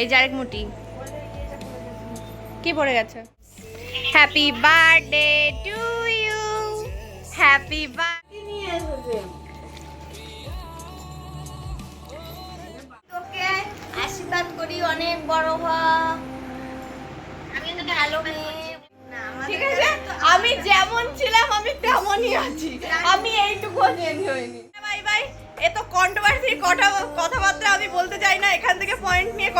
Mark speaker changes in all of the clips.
Speaker 1: এই যে আরেক মুটি। কি পড়ে গেছে? Happy birthday to you happy birthday
Speaker 2: তোকে আশীর্বাদ করি অনেক বড় হ। আমি তো ভালো মেয়ে
Speaker 1: ঠিক আছে? আমি যেমন ছিলাম আমি তেমনই আছি। আমি এইটুকু চেঞ্জ হইনি। Bye bye. এ তো কন্ট্রোভার্সি কথা কথাবার্তা আমি বলতে চাই না এখান থেকে পয়েন্ট নিয়ে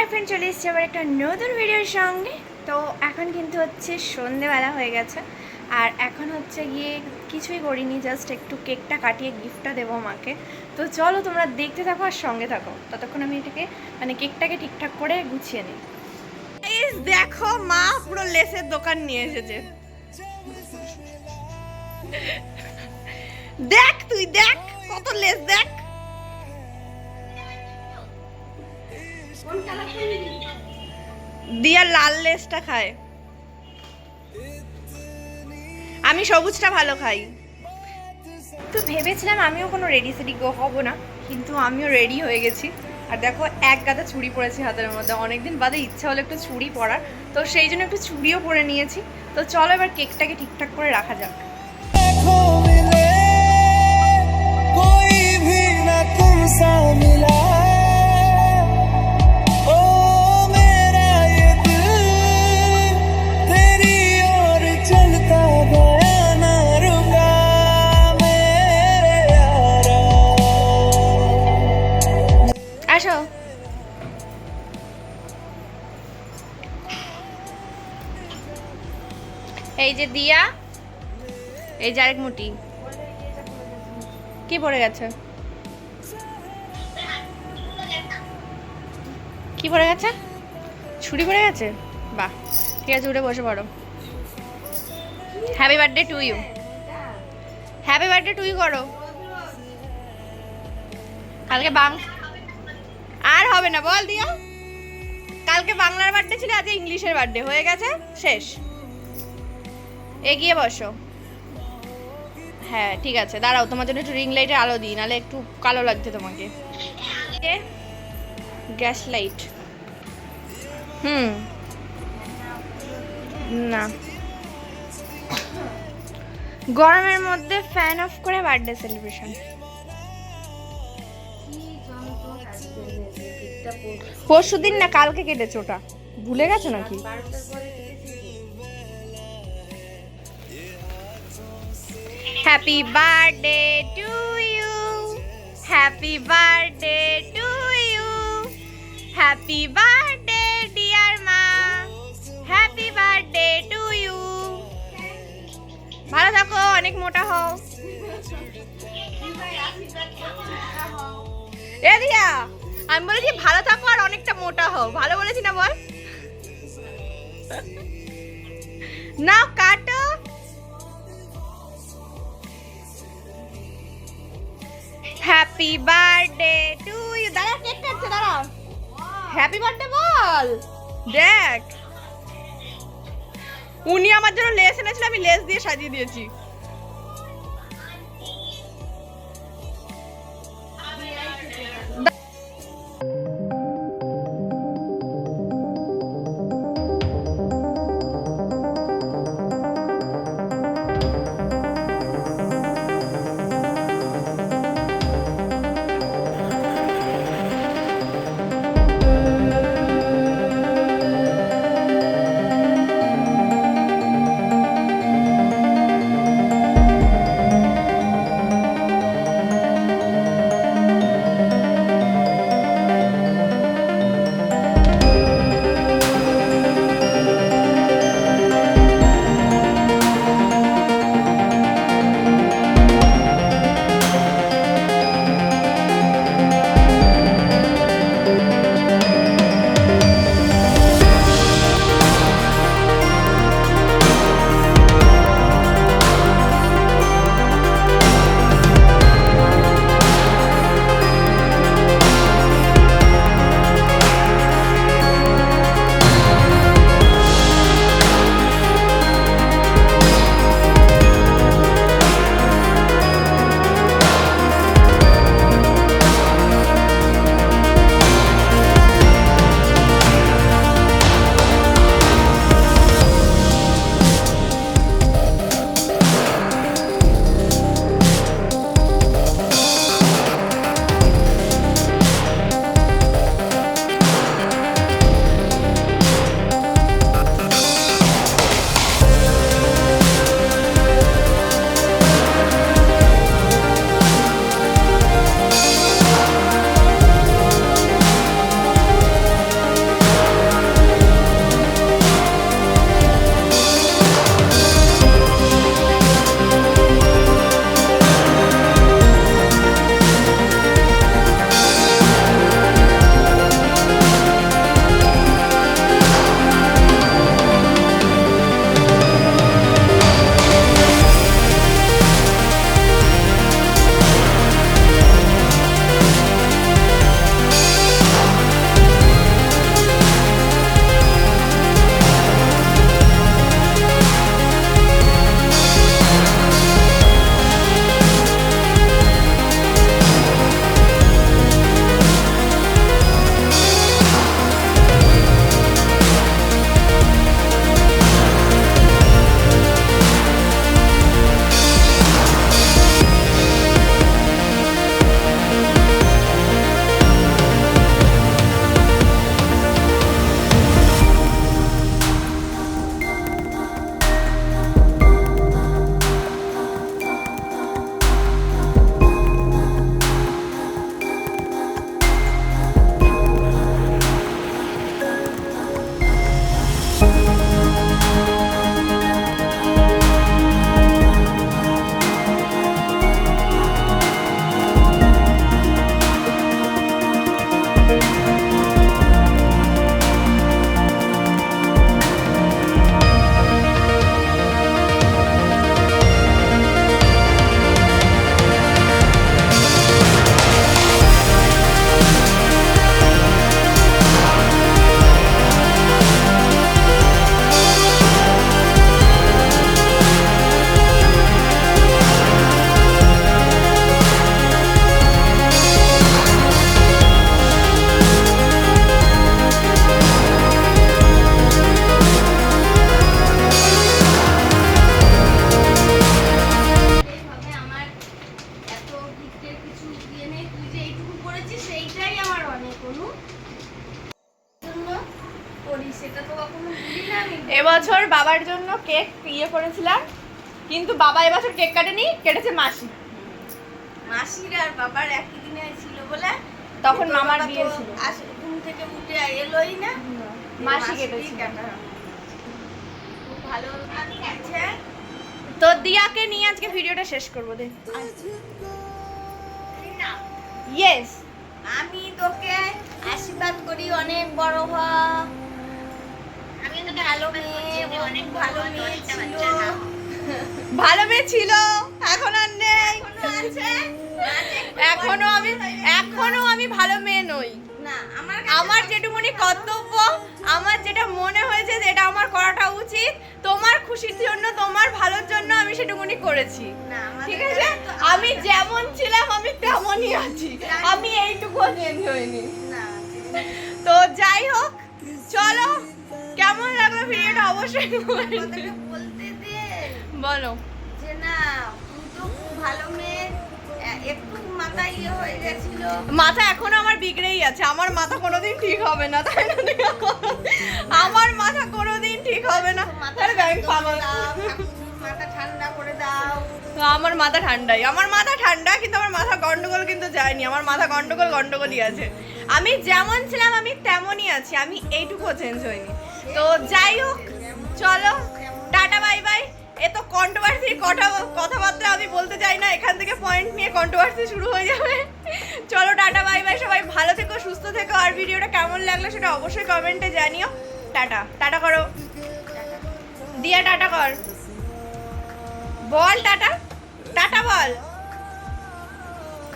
Speaker 1: হাই ফ্রেন্ড, চলে এসেছি আবার একটা নতুন ভিডিওর সঙ্গে। তো এখন কিন্তু হচ্ছে সন্ধেবেলা হয়ে গেছে। আর এখন হচ্ছে গিয়ে কিছুই করিনি জাস্ট একটু কেকটা কাটিয়ে গিফটটা দেবো মাকে। তো চলো তোমরা দেখতে থাকো আর সঙ্গে থাকো। ততক্ষণ আমি এটাকে মানে কেকটাকে ঠিকঠাক করে গুছিয়ে নিই। দেখো মা পুরো লেসের দোকান নিয়ে এসেছে। দেখ তুই, দেখ কত লেস, দেখ। দিয়া লাল লেসটা খায়। আমি সবুজটা ভালো খাই। তো ভেবেছিলাম আমিও কোনো রেডি সেডি গো হব না, কিন্তু আমিও রেডি হয়ে গেছি। আর দেখো, এক গাদা চুড়ি পরেছি হাতের মধ্যে। অনেকদিন বাদে ইচ্ছা হলো একটু চুড়ি পরার। তো সেই জন্য একটু চুড়িও পরে নিয়েছি। তো চলো এবার কেকটাকে ঠিকঠাক করে রাখা যাক। এই যে দিয়া, এই যে আরেক মুটি। কি পড়ে গেছে? কি পড়ে গেছে? ছুরি পড়ে গেছে? বাহ, ঠিক আছে, উঠে বসে পড়ো। Happy birthday to you happy birthday to you করো। কালকে বাং আর হবে না, বল দিয়া। কালকে বাংলার বার্থডে ছিল আজ ইংলিশের বার্থডে হয়ে গেছে, শেষ। এগিয়ে বসো। হ্যাঁ ঠিক আছে, দাঁড়াও, তোমার জন্য একটু রিং লাইটের আলো দিই, নাহলে একটু কালো লাগছে তোমাকে। গ্যাস লাইট হুম। না। গরমের মধ্যে ফ্যান অফ করে বার্থডে সেলিব্রেশন পরশু দিন না কালকে কেটেছে ওটা? ভুলে গেছো নাকি? Happy birthday to you happy birthday to you happy birthday dear মা হ্যাপি বার্থডে টু ইউ ভালো থাকো, অনেক মোটা হও। এ দিয়া, আমি বলেছি ভালো থাকো আর অনেকটা মোটা হও। ভালো বলেছি না বল? নাও কাটো। হ্যাপি বার্থডে টু ইউ দাঁড়া কেক কাটছে দাঁড়া। হ্যাপি বার্থডে বল। দেখ। উনি আমার জন্য লেস এনেছিল, আমি লেস দিয়ে সাজিয়ে দিয়েছি। কেক ইয়ে করেছিলাম কিন্তু বাবা এবছর কেক কাটেনি কেটেছে মাসি।
Speaker 2: মাসির আর বাবার একই দিনে ছিল বলে
Speaker 1: তখন মামার বিয়ে ছিল।
Speaker 2: ঘুম থেকে উঠে এলোই না।
Speaker 1: মাসি
Speaker 2: মাসিরই
Speaker 1: কেটেছিল।
Speaker 2: কাটা। খুব ভালো লাগছে
Speaker 1: তো দিয়াকে নিয়ে আজকে ভিডিওটা শেষ করব দে। ইয়েস
Speaker 2: আমি তোকে আশীর্বাদ করি অনেক বড় হ। ভালো মেয়ে অনেক ভালো মেয়ে ছিল।
Speaker 1: ভালো মেয়ে ছিল এখন আর নেই। এখনও আমি এখনও আমি ভালো মেয়ে নই।
Speaker 2: আমার
Speaker 1: আমার যেটুকুনি কর্তব্য আমার যেটা মনে হয়েছে যে এটা আমার করাটা উচিত তোমার খুশির জন্য তোমার ভালোর জন্য আমি সেটুকুনি করেছি। ঠিক আছে? আমি যেমন ছিলাম আমি তেমনই আছি। আমি এইটুকু চেঞ্জ হইনি।
Speaker 2: না।
Speaker 1: তো যাই হোক অবশ্যই
Speaker 2: বলতে দে।
Speaker 1: বলো।
Speaker 2: যে না ভালো মেয়ে। একটু মাথা ইয়ে হয়ে গেছিল।
Speaker 1: মাথা এখনও আমার বিগড়েই আছে। আমার মাথা কোনোদিন ঠিক হবে না তাই না? আমার মাথা কোনোদিন ঠিক হবে না। তাহলে আমি পাগল।
Speaker 2: মাথা ঠান্ডা করে দাও।
Speaker 1: আমার মাথা ঠান্ডাই। আমার মাথা ঠান্ডা কিন্তু আমার মাথা গন্ডগোল কিন্তু যায়নি। আমার মাথা গন্ডগোল গন্ডগোলই আছে। আমি যেমন ছিলাম আমি তেমনই আছি। আমি এইটুকু চেঞ্জ হইনি তো যাই হোক চলো, টাটা, বাই বাই। এ তো কন্ট্রোভার্সির কথা, কথাবার্তা আমি বলতে চাই না। এখান থেকে পয়েন্ট নিয়ে কন্ট্রোভার্সি শুরু হয়ে যাবে। চলো, টাটা, বাই বাই, সবাই ভালো থেকো, সুস্থ থেকো। আর ভিডিওটা কেমন লাগল সেটা অবশ্যই কমেন্টে জানিও। টাটা টাটা করো। দিয়া টাটা কর। বল, টাটা। টাটা বল।